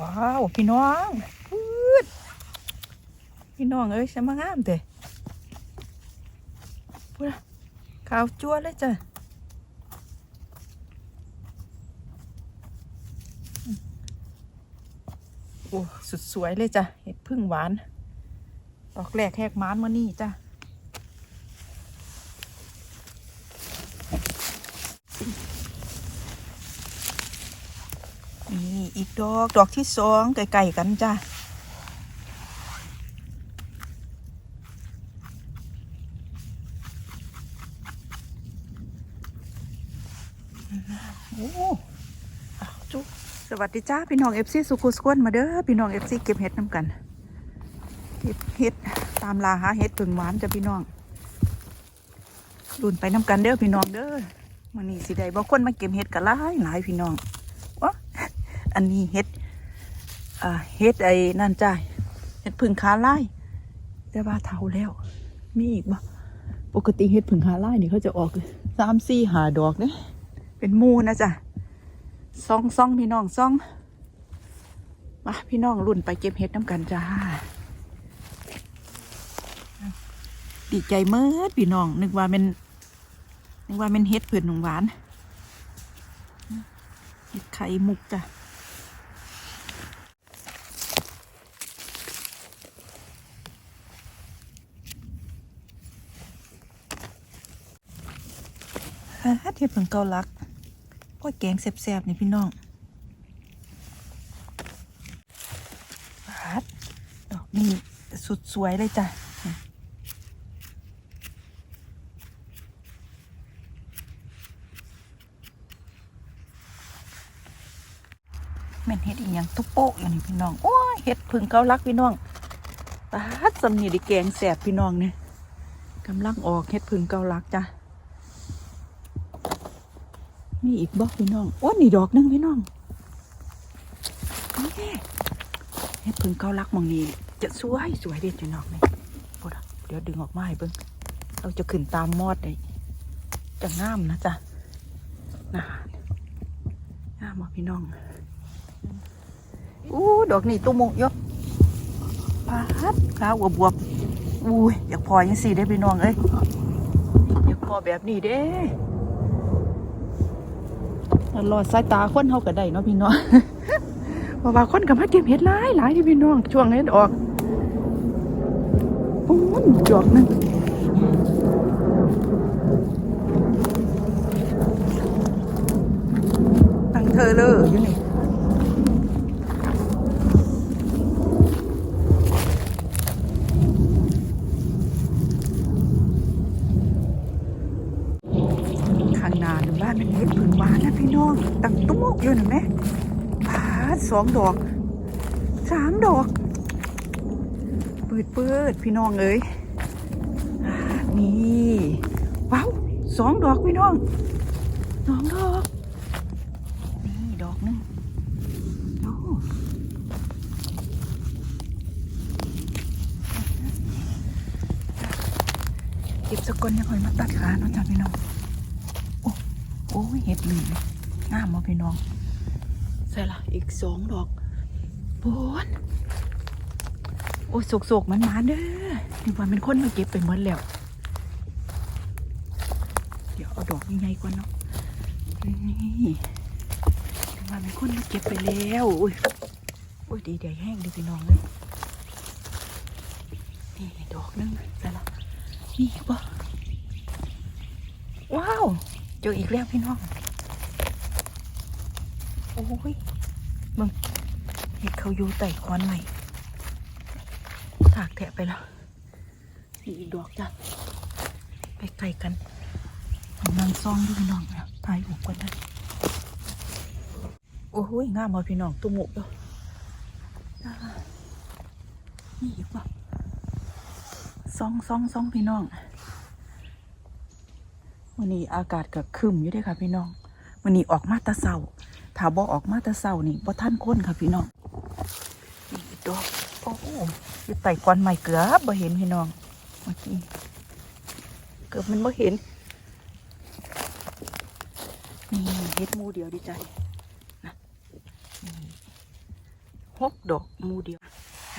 ว้าว พี่น้องปื๊ดพี่น้องเอ้ยใช่มางามเตะพูดนะขาวจั่วเลยจ้ะโอ้สุดสวยเลยจ้ะเห็ดพึ่งหวานดอกแรกแหกม้านมานี่จ้ะ นี่อีกดอก ดอกที่สองไก่ๆกันจ้ะโอ้จุสวัสดีจ้าพี่น้องเอฟซีสุขุสกวนมาเด้อพี่น้องเอฟซีเก็บเห็ดน้ำกัน เก็บเห็ดตามลาหาเห็ดผึ่งหวานจ้ะพี่น้องรุ่นไปน้ำกันเด้อพี่น้องเด้อมันนี่สิได้บ่คนมาเก็บเห็ดกันหลายหลายพี่น้อง อันนี้เห็ดเห็ดไอ้นั่นจ้าเห็ดผึ่งขาไล่แต่ว่าเท่าแล้ว มีอีกบ่ปกติเห็ดผึ่งขาไล่นี่เขาจะออกสามสี่หาดอกเนี่ยเป็นมูนะจ้ะซองซองพี่น้องซองมาพี่น้องรุ่นไปเก็บเห็ดน้ำกันจ้าดีใจเมื่อพี่น้อง นึกว่าเป็นนึกว่าเป็นเห็ดเผือกหนุ่มหวานเห็ดไข่มุกจ้ะ ฮะเห็ดผึ่งเกาลักพ่อแกงแซ่บๆนี่พี่น้องฮัดดอกนี่สุดสวยเลยจ้ะแม่นเฮ็ดอีหยังตุ๊โป๊กอย่างนี้พี่น้อง โอ้เฮ็ดพึ่งเกาลักพี่น้องตาดสำนีดิแกงแสบพี่น้องเนี่ยกำลังออกเฮ็ดพึ่งเกาลักจ้ะ มีอีกบอกพี่น้องโอ้นี่ดอกนึงพี่น้องนี่เฮ็ดพึ่งเกาลักมองนี้จะสวยสวยเด็ดพี่น้องนี่ยโอ้เดี๋ยวดึงออกมาให้เบิ่งเราจะขึ้นตามมอดเลยจะงามนะจ๊ะนะงามบ่พี่น้องอู้ดอกนี่ตุ้มกยกปาดขาวบวบอุ้ยอยากพอยังสี่ได้พี่น้องเอ้ยอยากพอแบบนี้เด้ รอดสายตาคนเขาก็ได้เนาะพี่น้องเพราะว่าคนกับมาเก็บเห็ดหลายหลายที่พี่น้องช่วงเห็ดออกปูนจอกนึงตั้งเธอเลยอยู่นี่ ข้างหน้าหรือบ้านเป็นเห็ดผืนหวานนะพี่น้องตั้งตุ้มก อยู่นะแม่ผาดสองดอกสามดอกปืดปืดพี่น้องเอ้ยนี่ว้าวสองดอกพี่น้องสองดอก นี่ดอกหนึงโอ้เก็บสกอนยังคอยมาตัดขาเนาะจ้ะพี่น้อง โอ้ยเห็ดหลี งามมาพี่น้อง ใส่ละอีกสองดอกบนโอ้ยโศกมันมาเด้อนี่ว่าเป็นคนมาเก็บไปหมดแล้ว เดี๋ยวเอาดอกใหญ่ๆก่อนเนาะนี่นี่ว่าเป็นคนมาเก็บไปแล้วอุ้ยโอ้ยดีเดี๋ยวแห้งดีพี่น้องเลยนี่ดอกนึงใส่ละนี่ปะว้าวเจออีกแล้วพี่น้อง โอ้ยมึงเห็ดเขาอยู่ไต่คอนใหม่ถากแทะไปแล้วอีกดอกจ้ะไปไกลกันนางซองด้วยพี่น้องนะถ่ายอุกกันได้โอ้ยงามมาพี่น้องตุ้มหมกด้วยอ่านี่อีกว่าซองซองซองพี่น้องวันนี้อากาศก็คึมอยู่ด้อค่ะพี่น้องวันนี้ออกมาตะเศร้า ถ้าบ่ออกมาแตะเศร้านี่บ่ท่านค้นค่ะพี่น้องนี่อีกดอกโอ้โหอยู่ไต่กวนใหม่เกือบบ่เห็นพี่น้องเมื่อกี้เกือบมันบ่เห็นนี่เฮ็ดมูเดียวดีใจนะหกดอกมูเดียว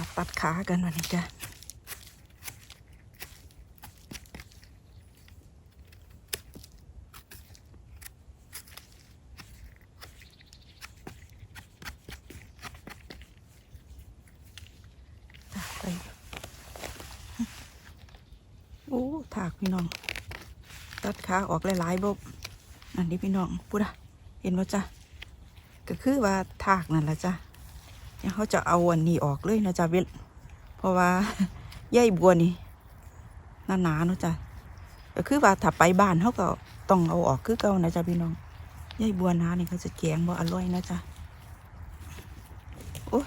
มาตัดขากันวันนี้จ้ะตัดไปโอ้ ถากพี่น้อง ตัดขาออกหลายๆบบอันนี้พี่น้องพูดอะเห็นว่าจ้ะก็คือว่าถากนั่นแหละจ้ะเดี๋ยวเขาจะเอาอันนี้ออกเลยนะจ๊ะเวลเพราะว่าใยบัวนี่หนาๆเนาะจ้ะก็คือว่าถ้าไปบ้านเขาก็ต้องเอาออกคือเก่านะจ๊ะพี่น้องใยบัวหนานี่เขาจะแกงบ่อร่อยนะจ๊ะโอ้ย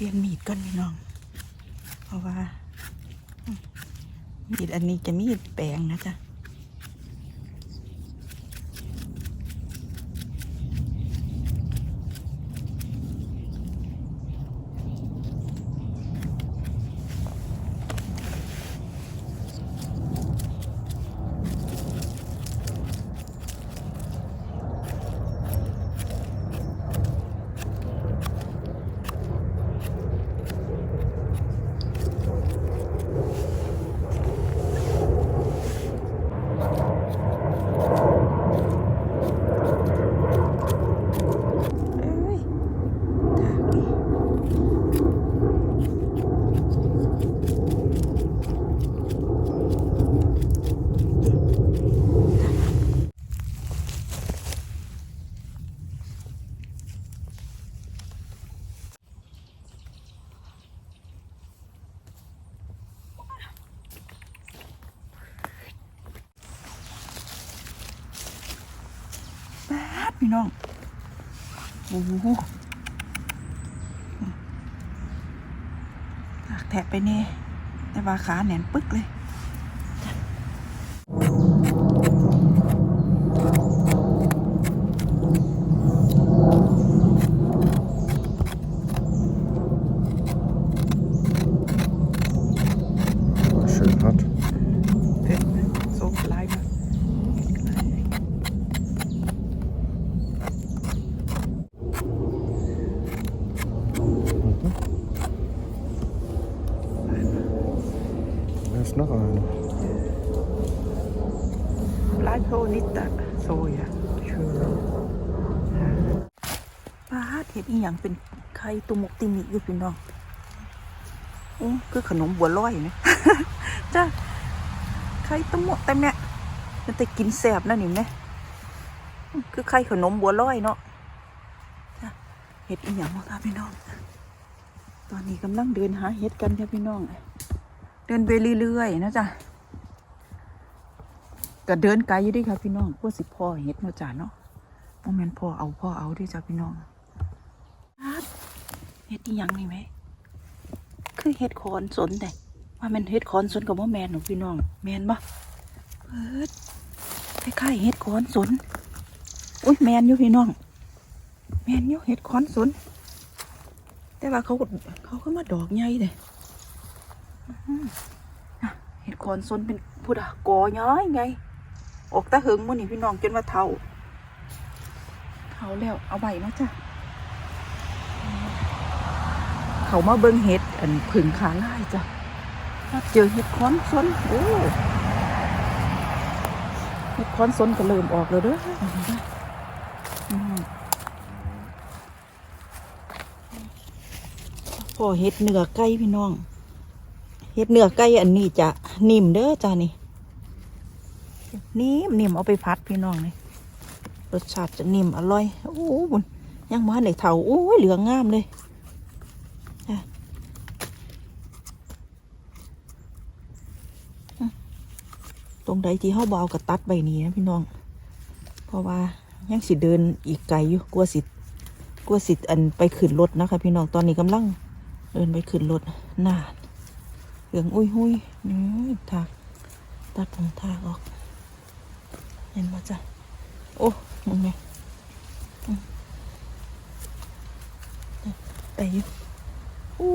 เปลี่ยนมีดก่อนพี่น้อง เพราะว่าอืมมีดอันนี้จะมีดแปลงนะจ๊ะ ดพี่น้องโอ้โหแทะไปเน่แต่ว่าขาแหนนปึ๊กเลย Schön hart. เผ็ดโซ่ลายมา Da ist noch einer. ลาย โซนิตะโซยอะชื่อป้าดเห็ดอีหยังเป็นไข่ตุมกติมิอยู่พี่น้องโอ้คือขนมบัวลอยนะจ้าไข่ตุมกแต่เนี่ยมันแต่กินแสบนะนี่แม่อื้อคือไข่ขนมบัวลอยเนาะจ้าเห็ดอีหยังมาค่ะพี่น้อง ตอนนี้กำลังเดินหาเห็ดกันค่ะพี่น้อง เดินไปเรื่อยๆนะจ๊ะ ก็เดินไกลอยู่เดิค่ะพี่น้องพวกสิพ่อเฮ็ดเนาะจ้าเนาะโมเมนพ่อเอาพ่อเอาด้วยจ้าพี่น้องอ๊าดเฮ็ดอีหยังนี่ไหมคือเฮ็ดคอนสนแต่ว่ามันเฮ็ดคอนสนกับว่าแมนหนูพี่น้อง แมนบ่เปิดคล้ายๆเฮ็ดคอนสนอุ้ยแมนอยู่พี่น้อง แมนอยู่เฮ็ดคอนสนแต่ว่าเขาเขาก็มาดอกใหญ่เลยอื้อหืออะเฮ็ดคอนสนเป็นพุดอะกอย้อยไง ออกตาหึงมื้อนี่พี่น้องจนว่าเท่าเท่าแล้วเอาใบมาจ้ะเขามาเบิ่งเห็ดอันผึ่งขาล่ายจ้ะมาเจอเห็ดค้อนซนโอ้เห็ดค้อนซนก็เริ่มออกแล้วเด้ออืมพอเห็ดเนื้อไก่พี่น้อง เห็ดเนื้อไก่อันนี้จะนิ่มเด้อจ้านี่ นิ่มนิ่มเอาไปพัดพี่น้องเลยรสชาติจะนิ่มอร่อย โอ้โหบุญยังมาในเถาโอ้ยเหลืองงามเลยตรงใดที่เขาเบากระตัดใบนี้นะพี่น้อง เพราะว่ายังสิเดินอีกไกลอยู่กลัวสิกลัวสิอันไปขึ้นรถนะคะ พี่น้องตอนนี้กำลังเดินไปขึ้นรถนานเหลืองอุ้ยหุยนี่ถากตัดผงทากออก ห็นป่ะจ้ะโอ้มึงไงไปอยู่โอ้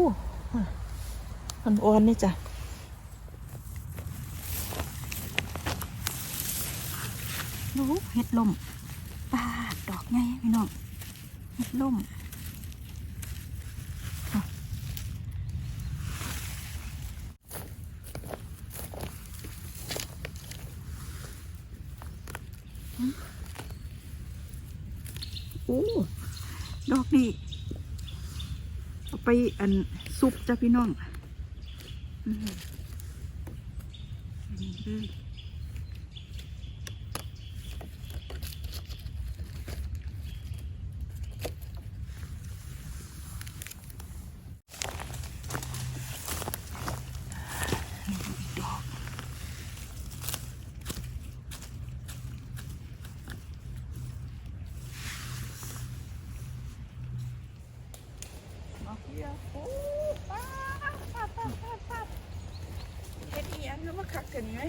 มันอ่อนนี่จ้ะลูกเห็ดลมปาดดอกไงพี่น้องเห็ดลมอะอืมโอ้ดอกนี่เอา ไปอันซุปจ้ะพี่น้อง อืมนี่เลย ดอกดอก เดียวโอ้ป้าบป้าป้าป้าป้าเฮ็ดอีหยังแล้วมาคักกันไหม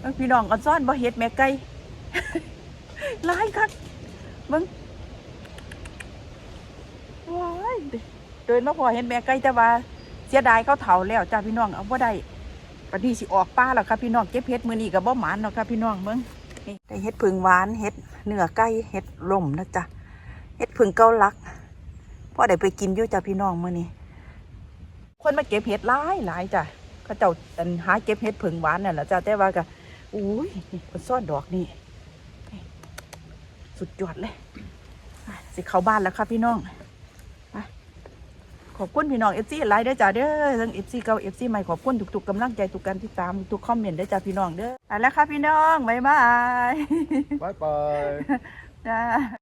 เอ้ยพี่น้องก่อนซ่อนบ่เฮ็ดแม่ไก่หลายคักเบิ่งว้ายเดินมาพอเห็นแม่ไก่แต่ว่าเสียดายเขาเฒ่าแล้วจ้าพี่น้องเอาบ่ได้ ปฏิสิออกป้าแล้วครับพี่น้องเก็บเห็ดมือนี้ก็บ่หมานเนาะครับพี่น้องเบิ่งนี่ได้เห็ดผึ่งหวานเห็ดเนื้อไก่เห็ดลมนะจ๊ะเห็ดผึ่งเกาลักพ่อได้ไปกินอยู่จ้าพี่น้องมื้อนี้คนมาเก็บเห็ดหลายหลายจ้ะเขาเจ้าหาเก็บเห็ดผึ่งหวานนั่นแหละจ้ะแต่ว่าก็อุ้ยคนซ่อนดอกนี่สุดยอดเลยสิเข้าบ้านแล้วครับพี่น้อง ขอบคุณพี่น้องเอฟซีไลน์ได้อจ้าเด้อทั้งเอฟซีเก่าเอฟซีใหม่ขอบคุณทุกๆกำลังใจทุกการติดตามทุกคอมเมนต์ได้อจ้าพี่น้องเด้อไปแล้วค่ะพี่น้องบ๊ายบาย Bye bye. จ้า